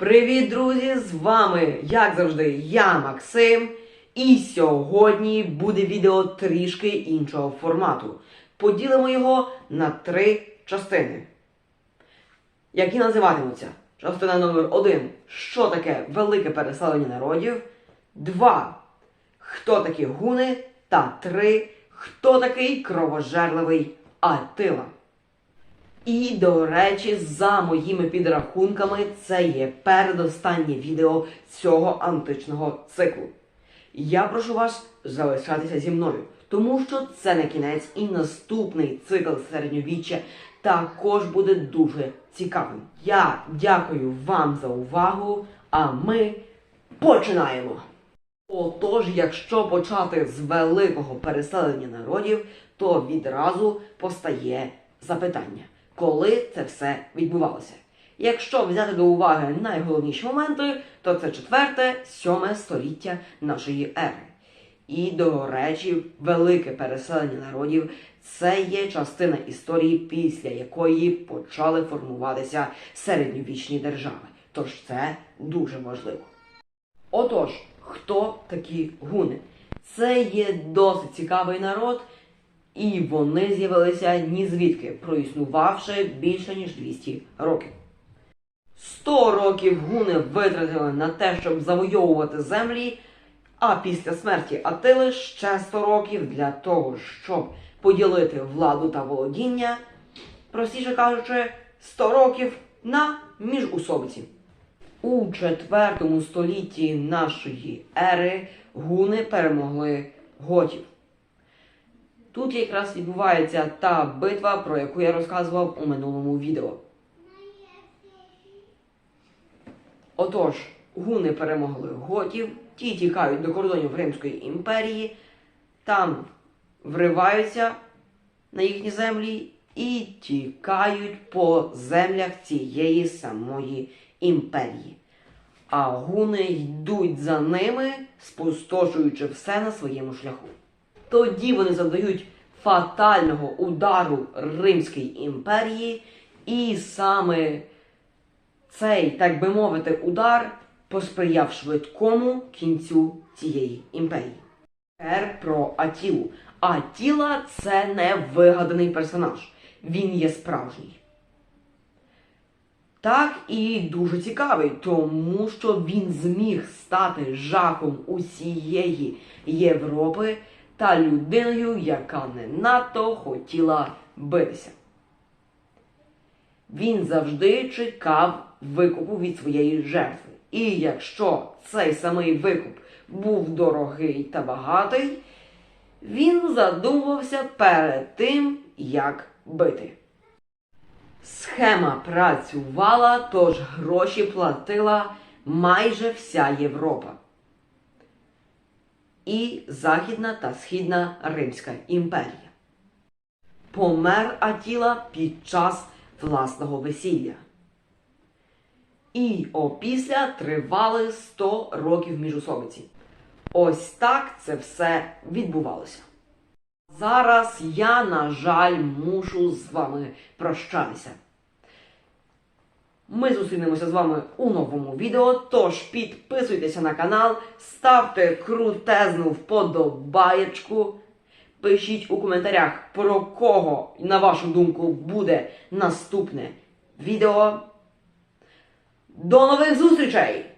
Привіт, друзі! З вами, як завжди, я Максим. І сьогодні буде відео трішки іншого формату. Поділимо його на три частини, які називатимуться частина номер 1 Що таке велике переселення народів? 2. Хто такі гуни? Та 3. Хто такий кровожерливий Атила? І, до речі, за моїми підрахунками, це є передостаннє відео цього античного циклу. Я прошу вас залишатися зі мною, тому що це не кінець і наступний цикл середньовіччя також буде дуже цікавим. Я дякую вам за увагу, а ми починаємо! Отож, якщо почати з великого переселення народів, то відразу постає запитання, коли це все відбувалося. Якщо взяти до уваги найголовніші моменти, то це 4-7 століття нашої ери. І, до речі, велике переселення народів це є частина історії, після якої почали формуватися середньовічні держави. Тож це дуже важливо. Отож, хто такі гуни? Це є досить цікавий народ, і вони з'явилися ні звідки, проіснувавши більше ніж 200 років. 100 років гуни витратили на те, щоб завойовувати землі, а після смерті Атили ще 100 років для того, щоб поділити владу та володіння, простіше кажучи, 100 років на міжусобиці. У IV столітті нашої ери гуни перемогли готів. Тут якраз відбувається та битва, про яку я розказував у минулому відео. Отож, гуни перемогли готів, ті тікають до кордонів Римської імперії, там вриваються на їхні землі і тікають по землях цієї самої імперії. А гуни йдуть за ними, спустошуючи все на своєму шляху. Тоді вони завдають фатального удару Римській імперії, і саме цей, так би мовити, удар посприяв швидкому кінцю цієї імперії. Тепер про Атілу. Атіла це не вигаданий персонаж. Він є справжній. Так і дуже цікавий, тому що він зміг стати жахом усієї Європи та людиною, яка не надто хотіла битися. Він завжди чекав викупу від своєї жертви. І якщо цей самий викуп був дорогий та багатий, він задумувався перед тим, як бити. Схема працювала, тож гроші платила майже вся Європа. І Західна та Східна Римська імперія. Помер Атіла під час власного весілля. І опісля тривали 100 років міжусобиці. Ось так це все відбувалося. Зараз я, на жаль, мушу з вами прощатися. Ми зустрінемося з вами у новому відео, тож підписуйтеся на канал, ставте крутезну вподобаєчку, пишіть у коментарях, про кого, на вашу думку, буде наступне відео. До нових зустрічей!